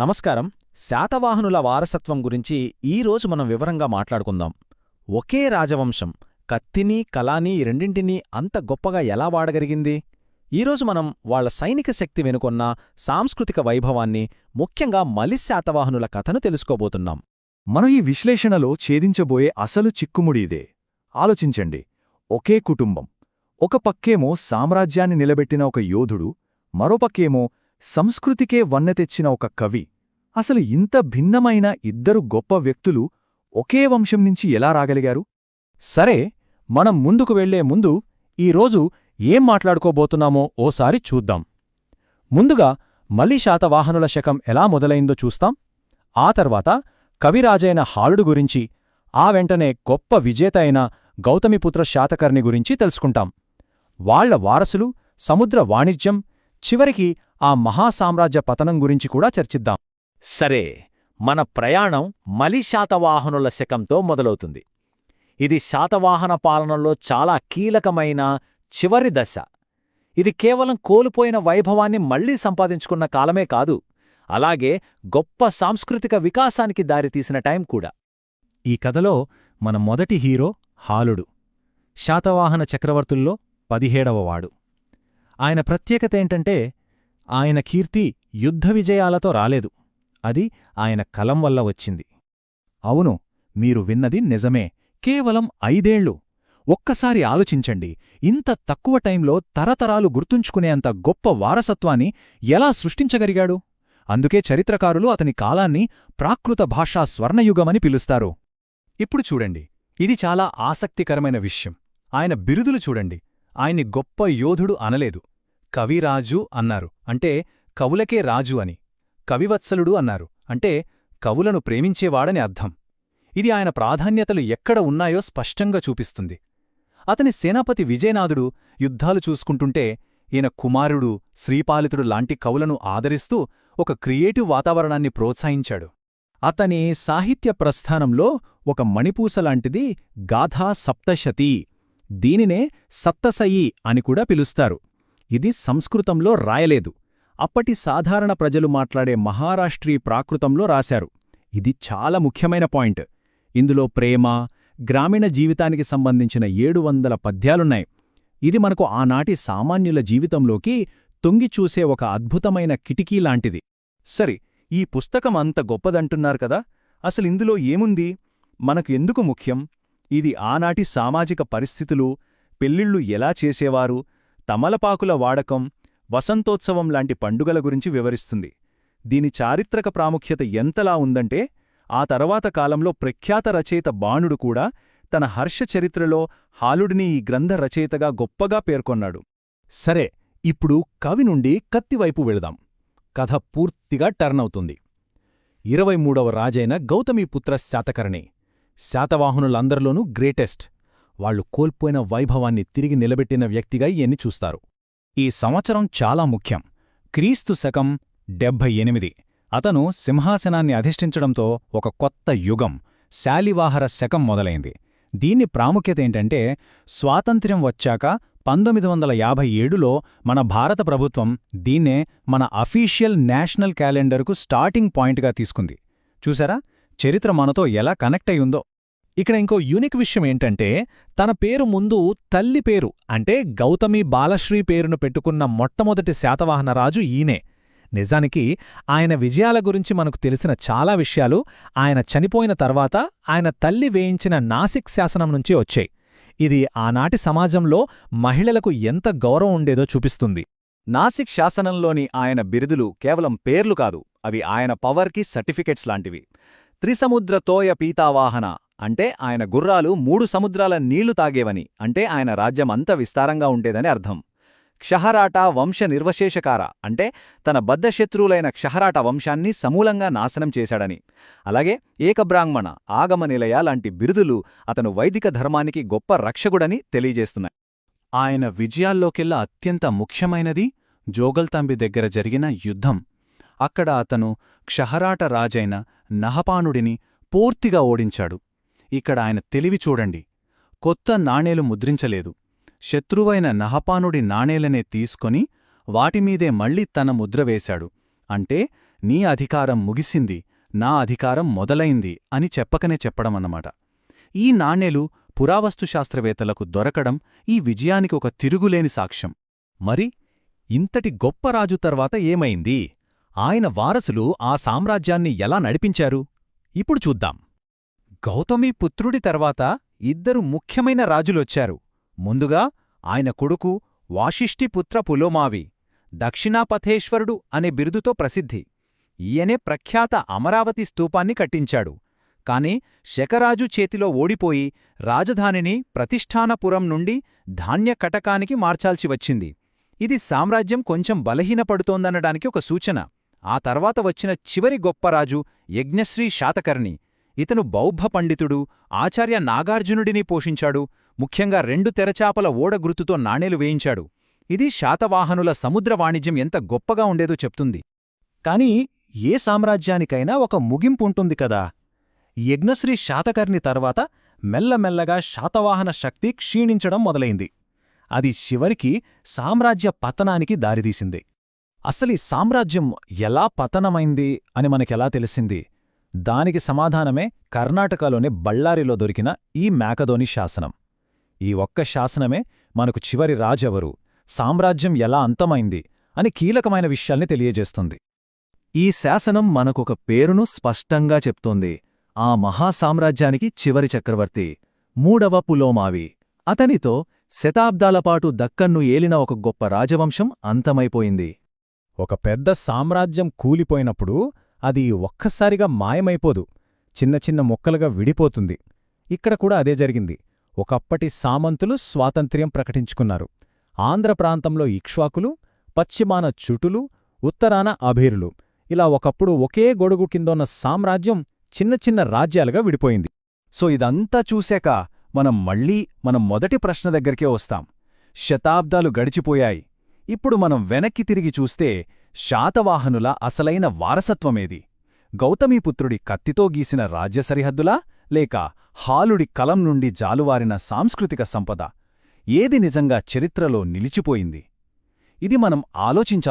నమస్కారం. శాతవాహనుల వారసత్వం గురించి ఈరోజు మనం వివరంగా మాట్లాడుకుందాం. ఒకే రాజవంశం. కత్తిని కలాని రెండింటినీ అంత గొప్పగా ఎలా వాడగలిగింది? ఈరోజు మనం వాళ్ళ సైనిక శక్తి వెనుకొన్న సాంస్కృతిక వైభవాన్ని ముఖ్యంగా మలిశాతవాహనుల కథను తెలుసుకోబోతున్నాం. మనం ఈ విశ్లేషణలో ఛేదించబోయే అసలు చిక్కుముడి ఇదే. ఆలోచించండి. ఒకే కుటుంబం. ఒక పక్కేమో సామ్రాజ్యాన్ని నిలబెట్టిన ఒక యోధుడు మరోపక్కేమో సంస్కృతికే వన్నె తెచ్చిన ఒక కవి. అసలు ఇంత భిన్నమైన ఇద్దరు గొప్ప వ్యక్తులు ఒకే వంశం నుంచి ఎలా రాగలిగారు? సరే మనం ముందుకు వెళ్ళే ముందు ఈరోజు ఏం మాట్లాడుకోబోతున్నామో ఓసారి చూద్దాం. ముందుగా మలి శాతవాహనుల శకం ఎలా మొదలైందో చూస్తాం. ఆ తర్వాత కవిరాజైన హాలుడు గురించి ఆ వెంటనే గొప్ప విజేత అయిన గౌతమిపుత్ర శాతకర్ణి గురించి తెలుసుకుంటాం. వాళ్ళ వారసులు సముద్ర వాణిజ్యం చివరికి ఆ మహాసామ్రాజ్య పతనం గురించి కూడా చర్చిద్దాం. సరే మన ప్రయాణం మలి శాతవాహనుల శకంతో మొదలవుతుంది. ఇది శాతవాహన పాలనలో చాలా కీలకమైన చివరి దశ. ఇది కేవలం కోల్పోయిన వైభవాన్ని మళ్ళీ సంపాదించుకున్న కాలమే కాదు అలాగే గొప్ప సాంస్కృతిక వికాసానికి దారితీసిన టైం కూడా. ఈ కథలో మన మొదటి హీరో హాలుడు శాతవాహన చక్రవర్తుల్లో పదిహేడవవాడు ఆయన ప్రత్యేకతేంటంటే ఆయన కీర్తి యుద్ధ విజయాలతో రాలేదు. అది ఆయన కలం వల్ల వచ్చింది. అవును మీరు విన్నది నిజమే. కేవలం ఐదేళ్ళు ఒక్కసారి ఆలోచించండి. ఇంత తక్కువ టైంలో తరతరాలు గుర్తుంచుకునేంత గొప్ప వారసత్వాన్ని ఎలా సృష్టించగలిగాడు? అందుకే చరిత్రకారులు అతని కాలాన్ని ప్రాకృత భాషా స్వర్ణయుగమని పిలుస్తారు. ఇప్పుడు చూడండి. ఇది చాలా ఆసక్తికరమైన విషయం. ఆయన బిరుదులు చూడండి. ఆయన్ని గొప్ప యోధుడు అనలేదు. కవిరాజు అన్నారు. అంటే కవులకే రాజు అని. కవివత్సలుడు అన్నారు. అంటే కవులను ప్రేమించేవాడని అర్థం. ఇది ఆయన ప్రాధాన్యతలు ఎక్కడ ఉన్నాయో స్పష్టంగా చూపిస్తుంది. అతని సేనాపతి విజయనాథుడు యుద్ధాలు చూసుకుంటుంటే ఈయన కుమారుడు శ్రీపాలితుడు లాంటి కవులను ఆదరిస్తూ ఒక క్రియేటివ్ వాతావరణాన్ని ప్రోత్సహించాడు. అతని సాహిత్య ప్రస్థానంలో ఒక మణిపూసలాంటిది గాథా సప్తశతీ. దీనినే సప్తసయి అని కూడా పిలుస్తారు. ఇది సంస్కృతంలో రాయలేదు. అప్పటి సాధారణ ప్రజలు మాట్లాడే మహారాష్ట్రీ ప్రాకృతంలో రాశారు. ఇది చాలా ముఖ్యమైన పాయింట్. ఇందులో ప్రేమ గ్రామీణ జీవితానికి సంబంధించిన ఏడు వందల పద్యాలున్నాయి. ఇది మనకు ఆనాటి సామాన్యుల జీవితంలోకి తొంగిచూసే ఒక అద్భుతమైన కిటికీ లాంటిది. సరే ఈ పుస్తకం అంత గొప్పదంటున్నారు కదా? అసలిందులో ఏముంది? మనకు ఎందుకు ముఖ్యం? ఇది ఆనాటి సామాజిక పరిస్థితులు పెళ్ళిళ్ళు ఎలా చేసేవారు? తమలపాకుల వాడకం వసంతోత్సవం లాంటి పండుగల గురించి వివరిస్తుంది. దీని చారిత్రక ప్రాముఖ్యత ఎంతలా ఉందంటే ఆ తర్వాత కాలంలో ప్రఖ్యాత రచయిత బాణుడు కూడా తన హర్షచరిత్రలో హాలుడిని ఈ గ్రంథ రచయితగా గొప్పగా పేర్కొన్నాడు. సరే ఇప్పుడు కవి నుండి కత్తివైపు వెళదాం. కథ పూర్తిగా టర్న్ అవుతుంది. ఇరవై మూడవ రాజైన గౌతమీపుత్ర శాతకర్ణి శాతవాహనులందరిలోనూ గ్రేటెస్ట్. వాళ్ళు కోల్పోయిన వైభవాన్ని తిరిగి నిలబెట్టిన వ్యక్తిగా ఎన్ని చూస్తారు. ఈ సంవత్సరం చాలా ముఖ్యం. క్రీస్తు శకం డెబ్భై ఎనిమిది. అతను సింహాసనాన్ని అధిష్ఠించడంతో ఒక కొత్త యుగం శాలివాహర శకం మొదలైంది. దీన్ని ప్రాముఖ్యతేంటంటే స్వాతంత్ర్యం వచ్చాక పంతొమ్మిది వందల యాభై ఏడులో మన భారత ప్రభుత్వం దీన్నే మన అఫీషియల్ నేషనల్ క్యాలెండర్కు స్టార్టింగ్ పాయింట్గా తీసుకుంది. చూసారా? చరిత్ర మనతో ఎలా కనెక్ట్ అయ్యుందో. ఇక్కడ ఇంకో యూనిక్ విషయం ఏంటంటే తన పేరు ముందు తల్లి పేరు అంటే గౌతమి బాలశ్రీ పేరును పెట్టుకున్న మొట్టమొదటి శాతవాహన రాజు ఈయనే. నిజానికి ఆయన విజయాల గురించి మనకు తెలిసిన చాలా విషయాలు ఆయన చనిపోయిన తర్వాత ఆయన తల్లి వేయించిన నాసిక్ శాసనం నుంచి వచ్చాయి. ఇది ఆనాటి సమాజంలో మహిళలకు ఎంత గౌరవం ఉండేదో చూపిస్తుంది. నాసిక్ శాసనంలోని ఆయన బిరుదులు కేవలం పేర్లు కాదు అవి ఆయన పవర్కి సర్టిఫికెట్స్ లాంటివి. త్రిసముద్ర తోయ పీతావాహన అంటే ఆయన గుర్రాలు మూడు సముద్రాల నీళ్ళు తాగేవని అంటే ఆయన రాజ్యం అంత విస్తారంగా ఉండేదని అర్థం. క్షహరాట వంశ నిర్వశేషకార అంటే తన బద్ధశత్రువులైన క్షహరాట వంశాన్ని సమూలంగా నాశనం చేశాడని. అలాగే ఏకబ్రాహ్మణ ఆగమ నిలయ లాంటి బిరుదులు అతను వైదిక ధర్మానికి గొప్ప రక్షకుడని తెలియజేస్తున్నాయి. ఆయన విజయాల్లోకెల్లా అత్యంత ముఖ్యమైనది జోగల్తంబి దగ్గర జరిగిన యుద్ధం. అక్కడ అతను క్షహరాట రాజైన నహపానుడిని పూర్తిగా ఓడించాడు. ఇక్కడ ఆయన తెలివి చూడండి. కొత్త నాణేలు ముద్రించలేదు. శత్రువైన నహపానుడి నాణేలనే తీసుకొని వాటిమీదే మళ్ళీ తన ముద్ర వేశాడు. అంటే నీ అధికారం ముగిసింది నా అధికారం మొదలైంది అని చెప్పకనే చెప్పడమన్నమాట. ఈ నాణేలు పురావస్తు శాస్త్రవేత్తలకు దొరకడం ఈ విజయానికి ఒక తిరుగులేని సాక్ష్యం. మరి ఇంతటి గొప్ప రాజు తర్వాత ఏమైంది? ఆయన వారసులు ఆ సామ్రాజ్యాన్ని ఎలా నడిపించారు? ఇప్పుడు చూద్దాం. గౌతమి పుత్రుడి తర్వాత ఇద్దరు ముఖ్యమైన రాజులొచ్చారు. ముందుగా ఆయన కొడుకు వాషిష్ఠిపుత్ర పులోమావి దక్షిణాపథేశ్వరుడు అనే బిరుదుతో ప్రసిద్ధి. ఈయనే ప్రఖ్యాత అమరావతి స్తూపాన్ని కట్టించాడు. కాని శకరాజు చేతిలో ఓడిపోయి రాజధానిని ప్రతిష్ఠానపురం నుండి ధాన్య కటకానికి మార్చాల్సి వచ్చింది. ఇది సామ్రాజ్యం కొంచెం బలహీనపడుతోందనడానికి ఒక సూచన. ఆ తర్వాత వచ్చిన చివరి గొప్ప రాజు యజ్ఞశ్రీ శాతకర్ణి. ఇతను బౌద్ధ పండితుడు ఆచార్య నాగార్జునుడిని పోషించాడు ముఖ్యంగా రెండు తెరచాపల ఓడ గుర్తుతో నాణేలు వేయించాడు. ఇది శాతవాహనుల సముద్ర వాణిజ్యం ఎంత గొప్పగా ఉండేదో చెప్తుంది. కాని ఏ సామ్రాజ్యానికైనా ఒక ముగింపుంటుంది కదా. యజ్ఞశ్రీ శాతకర్ణి తర్వాత మెల్లమెల్లగా శాతవాహన శక్తి క్షీణించడం మొదలైంది. అది చివరికి సామ్రాజ్య పతనానికి దారితీసింది. అసలీ సామ్రాజ్యం ఎలా పతనమైంది అని మనకెలా తెలిసింది? దానికి సమాధానమే కర్ణాటకలోని బళ్ళారిలో దొరికిన ఈ మేకదోని శాసనం. ఈ ఒక్క శాసనమే మనకు చివరి రాజెవరు సామ్రాజ్యం ఎలా అంతమైంది అని కీలకమైన విషయాల్ని తెలియజేస్తుంది. ఈ శాసనం మనకొక పేరును స్పష్టంగా చెప్తోంది. ఆ మహాసామ్రాజ్యానికి చివరి చక్రవర్తి మూడవ పులోమావి. అతనితో శతాబ్దాలపాటు దక్కన్ను ఏలిన ఒక గొప్ప రాజవంశం అంతమైపోయింది. ఒక పెద్ద సామ్రాజ్యం కూలిపోయినప్పుడు అది ఒక్కసారిగా మాయమైపోదు. చిన్న చిన్న ముక్కలుగా విడిపోతుంది. ఇక్కడ కూడా అదే జరిగింది. ఒకప్పటి సామంతులు స్వాతంత్ర్యం ప్రకటించుకున్నారు. ఆంధ్ర ప్రాంతంలో ఇక్ష్వాకులు పశ్చిమాన చుటులు ఉత్తరాన అభీరులు. ఇలా ఒకప్పుడు ఒకే గొడుగు కిందోన్న సామ్రాజ్యం చిన్న చిన్న రాజ్యాలుగా విడిపోయింది. సో ఇదంతా చూశాక మనం మళ్ళీ మనం మొదటి ప్రశ్న దగ్గరికే వస్తాం. శతాబ్దాలు గడిచిపోయాయి. ఇప్పుడు మనం వెనక్కి తిరిగి చూస్తే శాతవాహనుల అసలైన వారసత్వమేది? గౌతమీపుత్రుడి కత్తితో గీసిన రాజ్య సరిహద్దులా? లేక హాలుడి కలం నుండి జాలువారిన సాంస్కృతిక సంపద? ఏది నిజంగా చరిత్రలో నిలిచిపోయింది? ఇది మనం ఆలోచించాలి